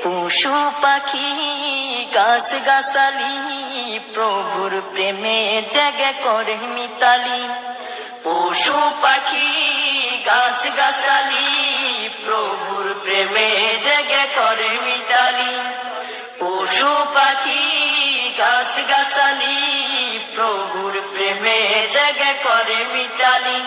পশু পাখি গাছ গাছালি প্রভুর প্রেমে জাগে করে মিতালি। পশু পাখি গাছ গাছালি প্রভুর প্রেমে জাগে করে মিতালি। পশু পাখি গাছ গাছালি প্রভুর প্রেমে জাগে করে মিতালি।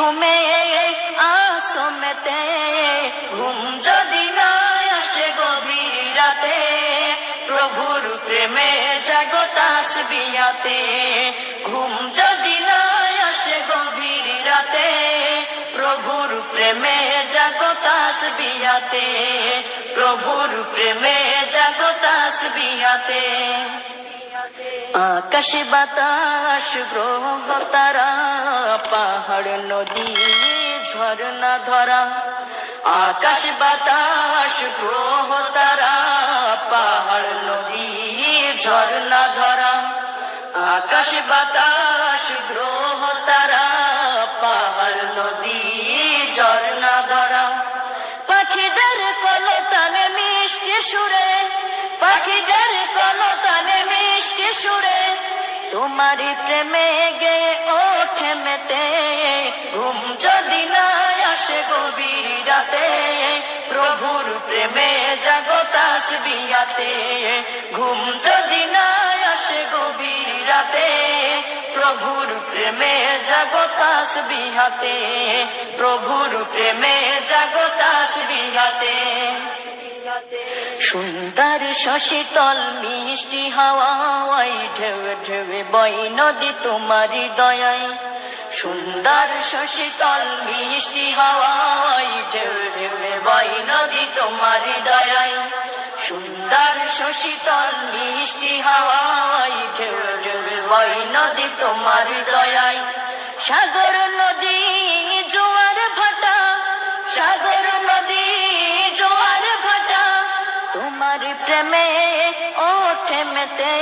ঘুমে আসমেতে ঘুম যদি না আসে গভীর রাতে, প্রভুর প্রেমে জাগতাস বিয়াতে ঘুম যদি না আসে গভীর রাতে, প্রভুর প্রেমে জাগতাস বিয়াতে প্রভুর প্রেমে জাগতাস বিয়াতে আকাশ বাতাস, গ্রহ তারা, পাহাড়, নদী, ঝর্ণা ধরা। আকাশ বাতাস, গ্রহ তারা, পাহাড়, নদী, ঝর্ণা ধরা। আকাশ বাতাস, গ্রহ তারা, পাহাড়, নদী, ঝর্ণা ধরা। পাখিদের কলতানে তোমারই প্রেমে গে ওঠে মেতে ঘুম যদি না আসে গভীর রাতে, প্রভুর প্রেমে জাগতাস বিয়াতে ঘুম যদি না আসে গভীর রাতে, প্রভুর প্রেমে জাগতাস বিহাতে প্রভুর প্রেমে জাগতাস বিহাতে সুন্দর শশীতল, মিষ্টি হাওয়াই ঢেউ ঢেউ বই নদী তোমারি দয়াই সুন্দর শশীতল, মিষ্টি হাওয়াই ঢেউ ঢেউ বই নদী তোমারি দয়াই সুন্দর শশীতল, মিষ্টি হাওয়াই ঢেউ ঢেউ বই নদী তোমার দয়াই সাগর নদী তোমার প্রেমে ওঠে মেতে।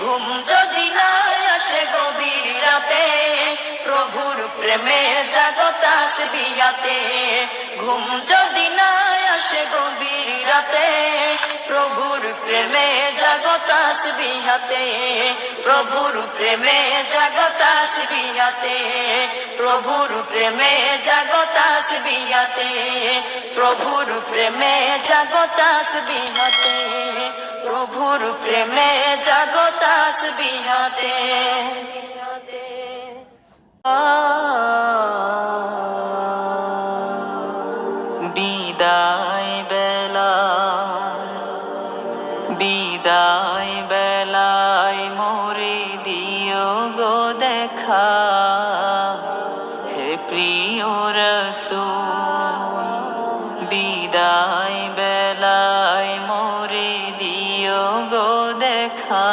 ঘুম যদি না আসে গভীর রাতে, প্রভুর প্রেমে জাগতাস বিয়াতে। ঘুম যদি না আসে গভীর রাতে, প্রভুর প্রেমে জাগতাস বিহাতে প্রভুর প্রেমে জাগতাস বিহাতে প্রভুর প্রেমে জাগতাস বিহাতে প্রভুর প্রেমে জাগতাস বিহাতে প্রভুর প্রেমে জাগতাস বিহাতে বিদায় বেলা, বিদায় বেলায় মোরে দিও গো দেখা। দেখা